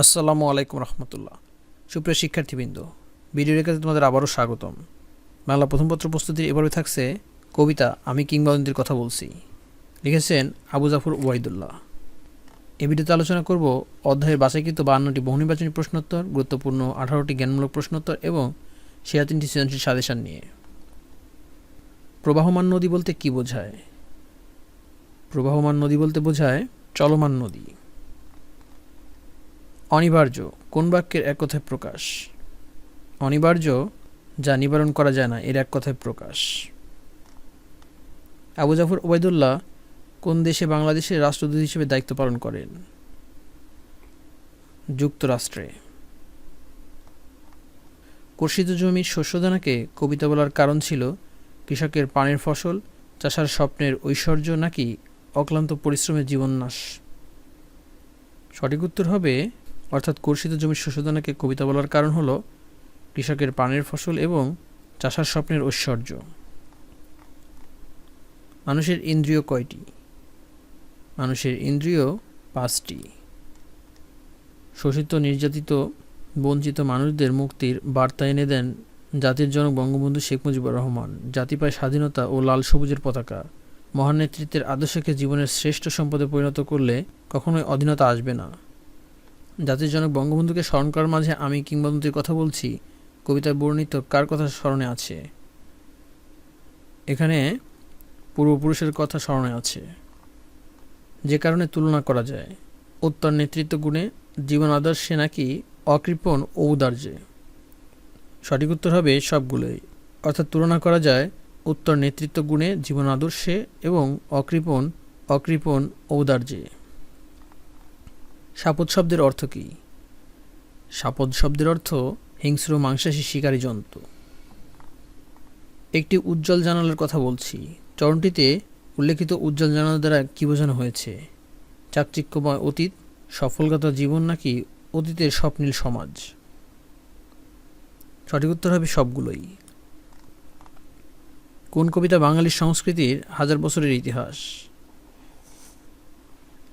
আসসালামু আলাইকুম রহমতুল্লাহ। সুপ্রিয় শিক্ষার্থীবৃন্দ, ভিডিও রেখাতে তোমাদের আবারও স্বাগতম। বাংলা প্রথমপত্র প্রস্তুতির এভাবে থাকছে কবিতা আমি কিংবদন্তির কথা বলছি। লিখেছেন আবু জাফর ওয়াইদুল্লাহ এই ভিডিওতে আলোচনা করব অধ্যায়ের বাছাইকৃত বাহান্নটি বহুনির্বাচনী প্রশ্নোত্তর, গুরুত্বপূর্ণ আঠারোটি জ্ঞানমূলক প্রশ্নোত্তর এবং তিনটি সৃজনশীল সাজেশন নিয়ে। প্রবাহমান নদী বলতে কী বোঝায়? প্রবাহমান নদী বলতে বোঝায় চলমান নদী। অনিবার্য, কোন বাক্যের এক কথায় প্রকাশ? অনিবার্য, যা নিবারণ করা যায় না, এর এক কথায় প্রকাশ। আবু জাফর ওবায়দুল্লাহ কোন দেশে বাংলাদেশের রাষ্ট্রদূত হিসেবে দায়িত্ব পালন করেন? যুক্তরাষ্ট্রে। কর্ষিত জমির শস্যদানাকে কবিতা বলার কারণ ছিল কৃষকের পানের ফসল, চাষার স্বপ্নের ঐশ্বর্য নাকি অক্লান্ত পরিশ্রমের জীবননাশ। সঠিক উত্তর হবে অর্থাৎ কর্ষিত জমির শস্যদানাকে কবিতা বলার কারণ হলো কৃষকের পানের ফসল এবং চাষার স্বপ্নের ঐশ্বর্য। মানুষের ইন্দ্রিয় কয়টি? মানুষের ইন্দ্রিয় পাঁচটি। শোষিত, নির্যাতিত, বঞ্চিত মানুষদের মুক্তির বার্তা এনে দেন জাতির জনক বঙ্গবন্ধু শেখ মুজিবুর রহমান। জাতি পায় স্বাধীনতা ও লাল সবুজের পতাকা। মহান নেতৃত্বের আদর্শকে জীবনের শ্রেষ্ঠ সম্পদে পরিণত করলে কখনোই অধীনতা আসবে না। জাতির জনক বঙ্গবন্ধুকে স্মরণ করার মাঝে আমি কিংবদন্তির কথা বলছি। কবিতায় বর্ণিত কার কথা স্মরণে আছে? এখানে পূর্বপুরুষের কথা স্মরণে আছে। যে কারণে তুলনা করা যায়। উত্তর নেতৃত্ব গুণে জীবন আদর্শে নাকি অকৃপণ ও উদার্যে? সঠিক উত্তর হবে সবগুলোই। অর্থাৎ তুলনা করা যায় উত্তর নেতৃত্ব গুণে জীবন আদর্শে এবং অকৃপণ অকৃপণ ঔদার্যে সাপদ শব্দের অর্থ কী? সাপদ শব্দের অর্থ হিংস্র মাংসাশী শিকারী জন্তু। একটি উজ্জ্বল জানালার কথা বলছি। চরণটিতে উল্লেখিত উজ্জ্বল জানালা দ্বারা কী বোঝানো হয়েছে? চাকচিক্যময় অতীত সফলগত জীবন নাকি অতীতের স্বপ্নীল সমাজ? সঠিক উত্তর হবে সবগুলোই। কোন কবিতা বাঙালির সংস্কৃতির হাজার বছরের ইতিহাস?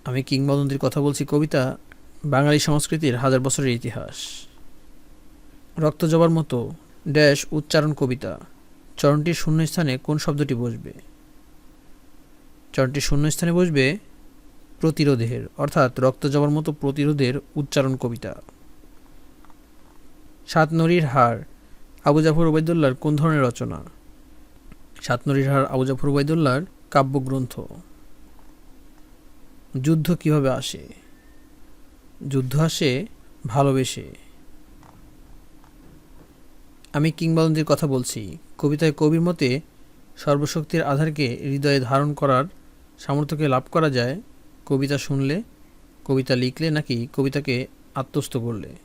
আমি কিংবদন্তির কথা বলছি কবিতা, বাঙালি সংস্কৃতির হাজার বছরের ইতিহাস। রক্ত জবার মতো ড্যাশ উচ্চারণ কবিতা, চরণটির শূন্যস্থানে কোন শব্দটি বসবে? চরণটির শূন্যস্থানে বসবে প্রতিরোধের, অর্থাৎ রক্ত জবার মতো প্রতিরোধের উচ্চারণ কবিতা। সাত নরীর হার, আবু জাফর ওবায়দুল্লাহর কোন ধরনের রচনা? সাত নরীর হার, আবু জাফর ওবায়দুল্লাহর কাব্যগ্রন্থ। যুদ্ধ কীভাবে আসে? যুদ্ধ আসে ভালোবেসে। আমি কিংবদন্তির কথা বলছি। কবিতায় কবির মতে সর্বশক্তির আধারকে হৃদয়ে ধারণ করার সামর্থ্যকে লাভ করা যায়। কবিতা শুনলে কবিতা লিখলে নাকি কবিতাকে আত্মস্থ করলে?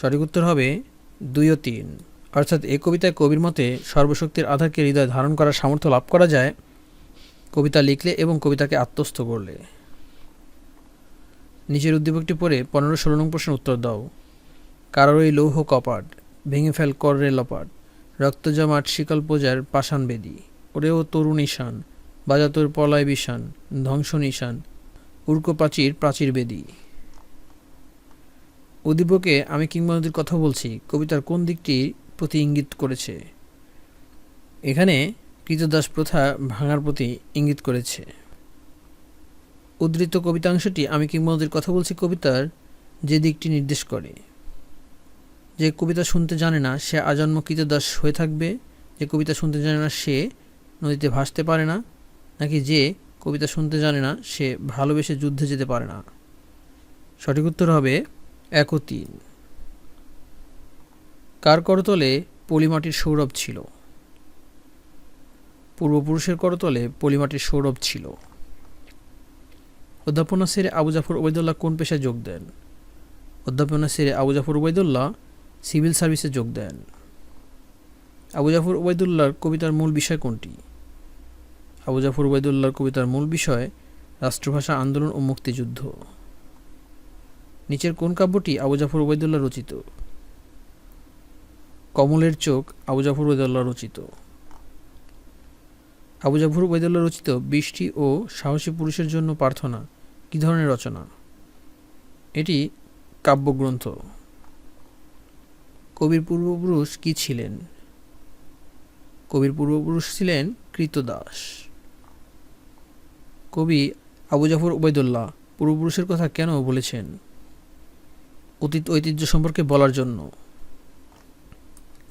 সঠিক উত্তর হবে দুই ও তিন। অর্থাৎ এই কবিতায় কবির মতে সর্বশক্তির আধারকে হৃদয়ে ধারণ করার সামর্থ্য লাভ করা যায়। কবিতা লিখলে এবং কবিতাকে আত্মস্থ করলে। নিচের উদ্দীপকটি পড়ে পনেরো ষোলো নং প্রশ্নের উত্তর দাও। কারোর এই লৌহ কপাট ভেঙে ফেল কর লপাট। রক্ত জমাট শিকল পূজার পাষাণ বেদি। ওরে ও তরুণ ঈশান বাজাতোর পলায় বিষান, ধ্বংস নিশান, উর্ক প্রাচীর প্রাচীর বেদি। উদ্দীপকে আমি কিংবদন্তির কথা বলছি, কবিতার কোন দিকটি প্রতি ইঙ্গিত করেছে? এখানে কৃতদাস প্রথা ভাঙার প্রতি ইঙ্গিত করেছে। উদ্ধৃত কবিতাংশটি আমি কিংবদন্তির কথা বলছি কবিতার যে দিকটি নির্দেশ করে। যে কবিতা শুনতে জানে না সে আজন্ম কৃতদাস হয়ে থাকবে, যে কবিতা শুনতে জানে না সে নদীতে ভাসতে পারে না, নাকি যে কবিতা শুনতে জানে না সে ভালোবেসে যুদ্ধে যেতে পারে না। সঠিক উত্তর হবে এক ও তিন। কার করতলে পলিমাটির সৌরভ ছিল? পূর্বপুরুষের করতলে পলিমাটির সৌরভ ছিল। অধ্যাপনা সেরে আবু জাফর ওবায়দুল্লাহ কোন পেশায় যোগ দেন? অধ্যাপনা সেরে আবু জাফর ওবায়দুল্লাহ সিভিল সার্ভিসে যোগ দেন। আবু জাফর ওবায়দুল্লাহর কবিতার মূল বিষয় কোনটি? আবু জাফর ওবায়দুল্লাহর কবিতার মূল বিষয় রাষ্ট্রভাষা আন্দোলন ও মুক্তিযুদ্ধ। নিচের কোন কাব্যটি আবু জাফর ওবায়দুল্লাহ রচিত? কমলের চোখ আবু জাফর ওবায়দুল্লাহ রচিত। আবু জাফর ওবায়দুল্লাহ রচিত বৃষ্টি ও সাহসী পুরুষের জন্য প্রার্থনা, কী ধরনের রচনা? এটি কাব্যগ্রন্থ। কবির পূর্বপুরুষ কি ছিলেন? কবির পূর্বপুরুষ ছিলেন কৃতদাস। কবি আবু জাফর ওবায়দুল্লাহ পূর্বপুরুষের কথা কেন বলেছেন? অতীত ঐতিহ্য সম্পর্কে বলার জন্য।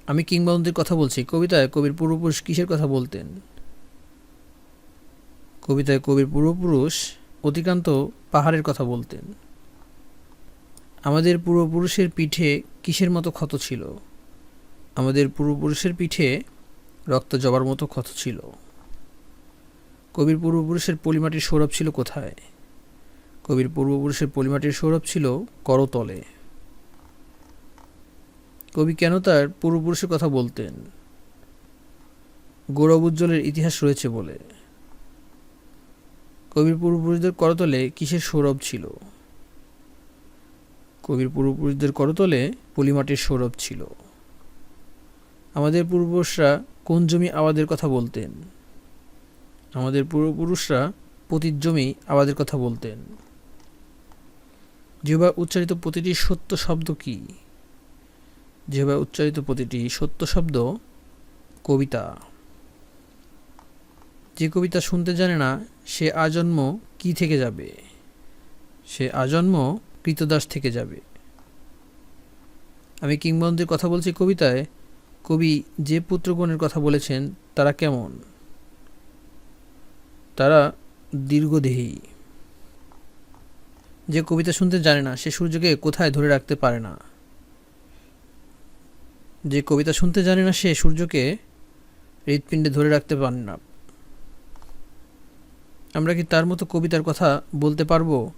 আমি কিংবদন্তির কথা বলছি। কবিতায় কবির পূর্বপুরুষ কিসের কথা বলতেন? কবিতায় কবির পূর্বপুরুষ অতিকান্ত পাহাড়ের কথা বলতেন। আমাদের পূর্বপুরুষের পিঠে কিসের মতো ক্ষত ছিল? আমাদের পূর্বপুরুষের পিঠে রক্ত জবার মতো ক্ষত ছিল। কবির পূর্বপুরুষের পলিমাটির সৌরভ ছিল কোথায়? কবির পূর্বপুরুষের পলিমাটির সৌরভ ছিল করতলে। কবি কেন তার পূর্বপুরুষের কথা বলতেন? গৌরব উজ্জ্বলের ইতিহাস রয়েছে বলে। কবির পূর্বপুরুষদের করতলে কিসের সৌরভ ছিল? কবির পূর্বপুরুষদের করতলে পলিমাটির সৌরভ ছিল। আমাদের পূর্বপুরুষরা কোন জমি আবাদের কথা বলতেন? আমাদের পূর্বপুরুষরা পতির জমি আবাদের কথা বলতেন। যেভাবে উচ্চারিত প্রতিটি সত্য শব্দ কি? যেভাবে উচ্চারিত প্রতিটি সত্য শব্দ কবিতা। যে কবিতা শুনতে জানে না সে আজন্ম কি থেকে যাবে? সে আজন্ম কৃতদাস থেকে যাবে। আমি কিংবদন্তির কথা বলছি কবিতায়। কবি যে পুত্রগণের কথা বলেছেন, তারা কেমন? তারা দীর্ঘদেহী। যে কবিতা শুনতে জানে না, সে সূর্যকে কোথায় ধরে রাখতে পারে না। যে কবিতা শুনতে জানে না, সে সূর্যকে হৃৎপিণ্ডে ধরে রাখতে পারে না। আমরা কি তার মতো কবিতার কথা বলতে পারব?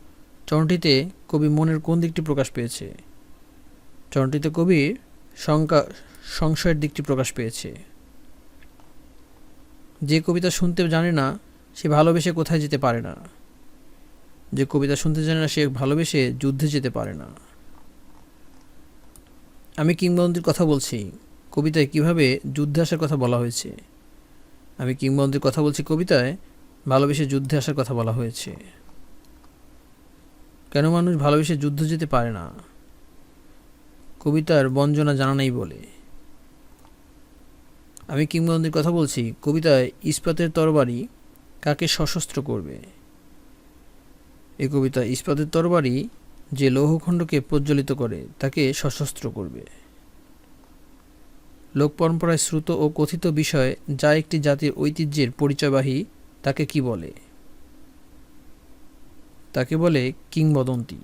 চরণটিতে কবি মনের কোন দিকটি প্রকাশ পেয়েছে? চরণটিতে কবি শঙ্কা, সংশয়ের দিকটি প্রকাশ পেয়েছে। যে কবিতা শুনতে জানে না, সে ভালোবেসে কোথায় যেতে পারে না। যে কবিতা শুনতে জানে না, সে ভালোবেসে যুদ্ধে যেতে পারে না। আমি কিংবদন্তির কথা বলছি। কবিতায় কীভাবে যুদ্ধে আসার কথা বলা হয়েছে? আমি কিংবদন্তির কথা বলছি কবিতায় ভালোবেসে যুদ্ধে আসার কথা বলা হয়েছে। কেন মানুষ ভালোবেসে যুদ্ধ যেতে পারে না? কবিতার বঞ্জনা জানা নেই বলে। আমি কিংবদন্তির কথা বলছি কবিতায় ইস্পাতের তরবারি কাকে সশস্ত্র করবে? এ কবিতা ইস্পাতের তরবারি যে লৌহখণ্ডকে প্রজ্বলিত করে, তাকে সশস্ত্র করবে। লোক পরম্পরায় শ্রুত ও কথিত বিষয় যা একটি জাতির ঐতিহ্যের পরিচয়বাহী তাকে কি বলে? তাকে বলে কিংবদন্তি।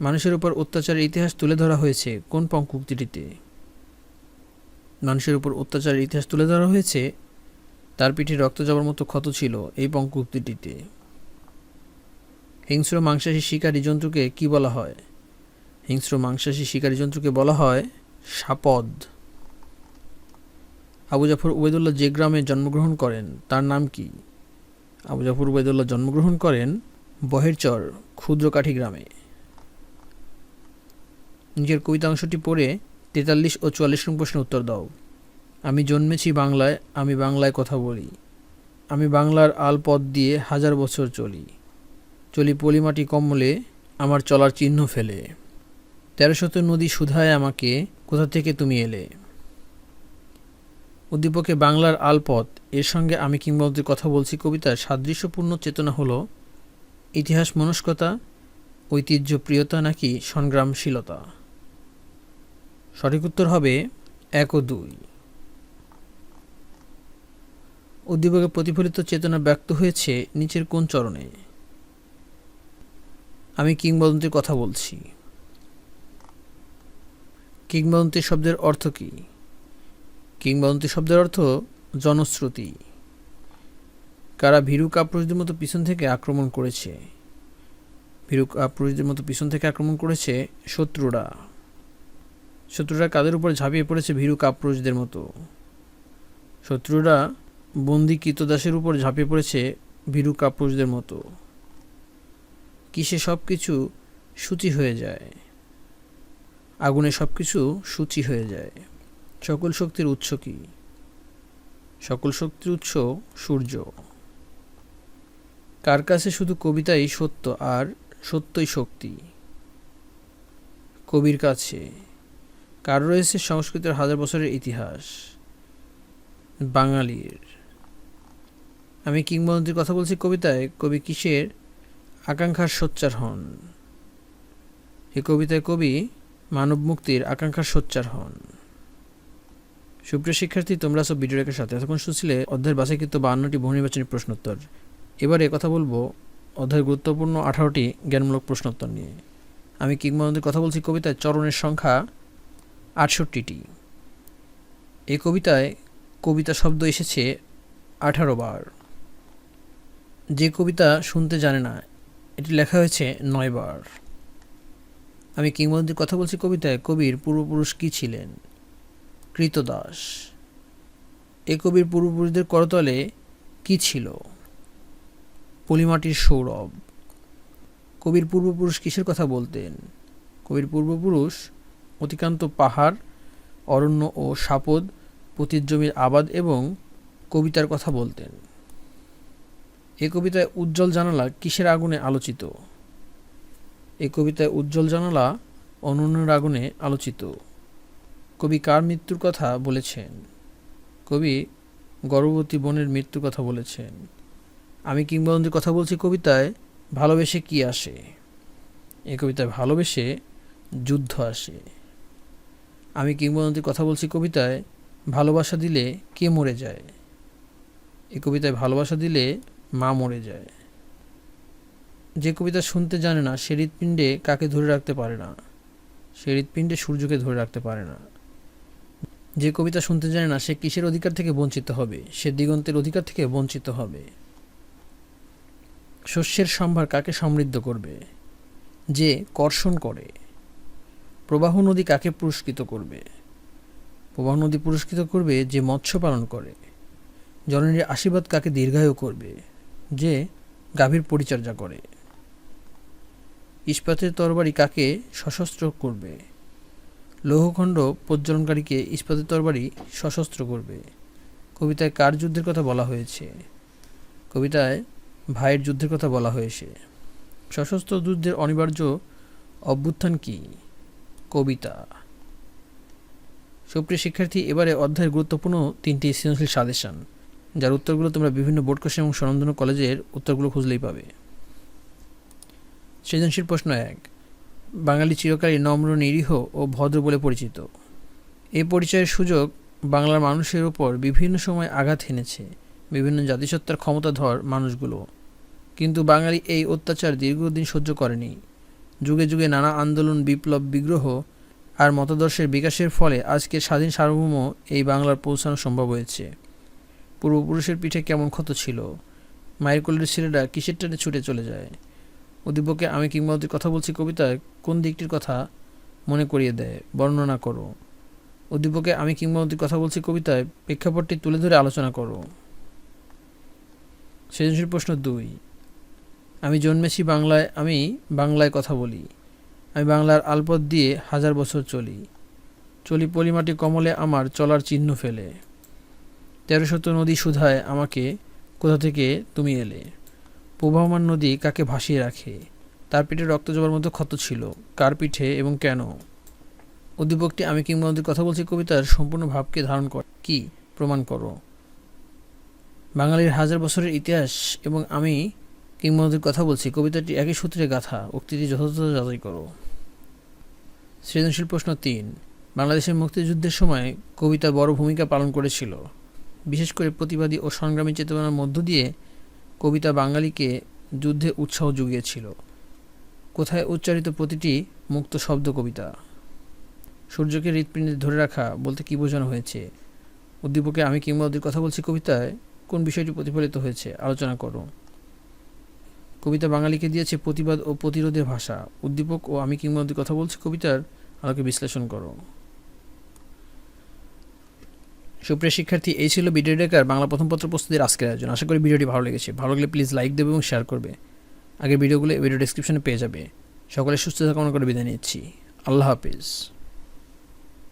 মানুষের উপর অত্যাচারের ইতিহাস তুলে ধরা হয়েছে কোন পঙ্কুক্তিটিতে মানুষের উপর অত্যাচারের ইতিহাস তুলে ধরা হয়েছে? তার পিঠে রক্ত যাবার মতো ক্ষত ছিল এই পঙ্কুক্তিটিতে হিংস্র মাংসাশী শিকারী জন্তুকে কি বলা হয়? হিংস্র মাংসাশী শিকারী জন্তুকে বলা হয় সাপদ। আবু জাফর উবেদুল্লাহ যে গ্রামে জন্মগ্রহণ করেন, তার নাম কি? আবু জাফর উবেদুল্লাহ জন্মগ্রহণ করেন বহেরচর ক্ষুদ্রকাঠি গ্রামে। নিজের কবিতা অংশটি পড়ে তেতাল্লিশ ও চুয়াল্লিশ নং প্রশ্নের উত্তর দাও। আমি জন্মেছি বাংলায়, আমি বাংলায় কথা বলি। আমি বাংলার আল পথ দিয়ে হাজার বছর চলি। চলি পলিমাটি কম্বলে, আমার চলার চিহ্ন ফেলে। তেরোশত নদী সুধায় আমাকে, কোথা থেকে তুমি এলে? উদ্দীপকে বাংলার আলপথ এর সঙ্গে আমি কিংবদন্তির কথা বলছি কবিতার সাদৃশ্যপূর্ণ চেতনা হলো ইতিহাস মনস্কতা ঐতিহ্য প্রিয়তা নাকি সংগ্রামশীলতা? সঠিক উত্তর হবে এক ও দুই। উদ্দীপকে প্রতিফলিত চেতনা ব্যক্ত হয়েছে নিচের কোন চরণে? আমি কিংবদন্তির কথা বলছি। কিংবদন্তি শব্দের অর্থ কী? কিংবদন্তি শব্দের অর্থ জনশ্রুতি। কারা ভীরু কাপুরুষদের মতো পিছন থেকে আক্রমণ করেছে? ভীরু কাপুরুষদের মতো পিছন থেকে আক্রমণ করেছে শত্রুরা। শত্রুরা কাদের উপর ঝাঁপিয়ে পড়েছে ভীরু কাপুরুষদের মতো? শত্রুরা বন্দি কৃতদাসের উপর ঝাঁপিয়ে পড়েছে ভীরু কাপুরুষদের মতো। কিসে সব কিছু সূচি হয়ে যায়? আগুনে সব কিছু সূচি হয়ে যায়। সকল শক্তির উৎস কি? সকল শক্তির উৎস সূর্য। কার কাছে শুধু কবিতাই সত্য আর সত্যই শক্তি? কবির কাছে। কার রয়েছে সংস্কৃতের হাজার বছরের ইতিহাস? বাঙালির। আমি কিংবদন্তির কথা বলছি কবিতায়, কবি কিসের? আকাঙ্ক্ষার সোচ্চার হন। এ কবিতায় কবি মানব মুক্তির আকাঙ্ক্ষার সোচ্চার হন। সুপ্রিয় শিক্ষার্থী, তোমরা সব ভিডিও রেখার সাথে এতক্ষণ শুনছিলে অধ্যায়ের বাছাইকৃত বান্নটি বহু নির্বাচনী প্রশ্নোত্তর। এবারে কথা বলব অধ্যায়ের গুরুত্বপূর্ণ আঠারোটি জ্ঞানমূলক প্রশ্নোত্তর নিয়ে। আমি কিংবদন্তির কথা বলছি কবিতায়, চরণের সংখ্যা আটষট্টিটি। এই কবিতায় কবিতা শব্দ এসেছে আঠারো বার। যে কবিতা শুনতে জানে না, এটি লেখা হয়েছে নয় বার। আমি কিংবদন্তির কথা বলছি কবিতায়, কবির পূর্বপুরুষ কী ছিলেন? কৃতদাস। এ কবির পূর্বপুরুষদের করতলে কি ছিল? পলিমাটির সৌরভ। কবির পূর্বপুরুষ কিসের কথা বলতেন? কবির পূর্বপুরুষ অতিকান্ত পাহাড়, অরণ্য ও সাপদ পতির জমির আবাদ এবং কবিতার কথা বলতেন। এ কবিতায় উজ্জ্বল জানালা কিসের আগুনে আলোচিত? এ কবিতায় উজ্জ্বল জানালা অনন্যের আগুনে আলোচিত। কবি কার মৃত্যুর কথা বলেছেন? কবি গর্ভবতী বোনের মৃত্যুর কথা বলেছেন। আমি কিংবদন্তির কথা বলছি কবিতায়, ভালোবেসে কি আসে? এই কবিতায় ভালোবেসে যুদ্ধ আসে। আমি কিংবদন্তির কথা বলছি কবিতায়, ভালোবাসা দিলে কে মরে যায়? এ কবিতায় ভালোবাসা দিলে মা মরে যায়। যে কবিতা শুনতে জানে না, সে হৃৎপিণ্ডে কাকে ধরে রাখতে পারে না? সে হৃৎপিণ্ডে সূর্যকে ধরে রাখতে পারে না। যে কবিতা শুনতে জানে না, সে কিসের অধিকার থেকে বঞ্চিত হবে? সে দিগন্তের অধিকার থেকে বঞ্চিত হবে। শস্যের সম্ভার কাকে সমৃদ্ধ করবে? যে কর্ষণ করে। প্রবাহ নদী কাকে পুরস্কৃত করবে? প্রবাহ নদী পুরস্কৃত করবে যে মৎস্য পালন করে। জননীর আশীর্বাদ কাকে দীর্ঘায়ু করবে? যে গাভীর পরিচর্যা করে। ইস্পাতের তরবারি কাকে সশস্ত্র করবে? লৌহখণ্ড প্রজ্বলনকারীকে ইস্পাতের তরবারি সশস্ত্র করবে। কবিতায় কার যুদ্ধের কথা বলা হয়েছে? কবিতায় ভাইয়ের যুদ্ধের কথা বলা হয়েছে। সশস্ত্র যুদ্ধের অনিবার্য অভ্যুত্থান কি? কবিতা। সুপ্রিয় শিক্ষার্থী, এবারে অধ্যায়ের গুরুত্বপূর্ণ তিনটি সৃজনশীল সাজেশন, যার উত্তরগুলো তোমরা বিভিন্ন বোর্ড কোশ্চেন এবং স্বনামধন্য কলেজের উত্তরগুলো খুঁজলেই পাবে। সৃজনশীল প্রশ্ন এক বাঙালি চিরকালই নম্র, নিরীহ ও ভদ্র বলে পরিচিত। এই পরিচয়ের সুযোগ বাংলার মানুষের ওপর বিভিন্ন সময় আঘাত হেনেছে, বিভিন্ন জাতিসত্তার ক্ষমতাধর মানুষগুলো। কিন্তু বাঙালি এই অত্যাচার দীর্ঘদিন সহ্য করেনি। যুগে যুগে নানা আন্দোলন, বিপ্লব, বিগ্রহ আর মতাদর্শের বিকাশের ফলে আজকে স্বাধীন সার্বভৌম এই বাংলার পৌঁছানো সম্ভব হয়েছে। পূর্বপুরুষের পিঠে কেমন ক্ষত ছিল মায়ের কোলের ছেলেরা কিসের টানে ছুটে চলে যায়? উদ্দীপকে আমি কিংবদন্তির কথা বলছি কবিতায়, কোন দিকটির কথা মনে করিয়ে দেয়? বর্ণনা করো। উদ্দীপকে আমি কিংবদন্তির কথা বলছি কবিতায়, প্রেক্ষাপটটি তুলে ধরে আলোচনা করো। সৃজনশীল প্রশ্ন দুই। আমি জন্মেছি বাংলায়, আমি বাংলায় কথা বলি। আমি বাংলার আলপথ দিয়ে হাজার বছর চলি। চলি পলিমাটি কমলে আমার চলার চিহ্ন ফেলে। তেরো শত নদী সুধায় আমাকে কোথা থেকে তুমি এলে? প্রবাহমান নদী কাকে ভাসিয়ে রাখে? তার পিঠে রক্ত জবার মতো ক্ষত ছিল। কার পিঠে এবং কেন? উদ্দীপকটি আমি কিংবদন্তির কথা বলছি কবিতার সম্পূর্ণ ভাবকে ধারণ কর, কি? প্রমাণ করো। বাঙালির হাজার বছরের ইতিহাস এবং আমি কিংবদন্তির কথা বলছি কবিতাটি একই সূত্রে গাথা। উক্তিটি যথাযথ যাচাই করো। সৃজনশীল প্রশ্ন তিন। বাংলাদেশের মুক্তিযুদ্ধের সময় কবিতা বড় ভূমিকা পালন করেছিল। বিশেষ করে প্রতিবাদী ও সংগ্রামী চেতনার মধ্য দিয়ে কবিতা বাঙালিকে যুদ্ধে উৎসাহ জুগিয়েছিল। কোথায় উচ্চারিত প্রতিটি মুক্ত শব্দ কবিতা? সূর্যকে হৃৎপিণ্ডে ধরে রাখা বলতে কী বোঝানো হয়েছে? উদ্দীপকে আমি কিংবদন্তির কথা বলছি কবিতায় কোন বিষয়টি প্রতিফলিত হয়েছে? আলোচনা করো। কবিতা বাঙালিকে দিয়েছে প্রতিবাদ ও প্রতিরোধের ভাষা। উদ্দীপক ও আমি কিংবদন্তির কথা বলছি কবিতার আলোকে বিশ্লেষণ করো। সুপ্রিয় শিক্ষার্থী, এই ছিল ভিডিও ডেকার বাংলা প্রথম পত্র প্রস্তুতির আজকের আয়োজন। আশা করি ভিডিওটি ভালো লেগেছে। ভালো লাগলে প্লিজ লাইক দেবে এবং শেয়ার করবে। আগের ভিডিওগুলো ভিডিও ডিসক্রিপশনে পেয়ে যাবে। সকলে সুস্থ থাকা কামনা করে বিদায় নিচ্ছি। আল্লাহ হাফিজ।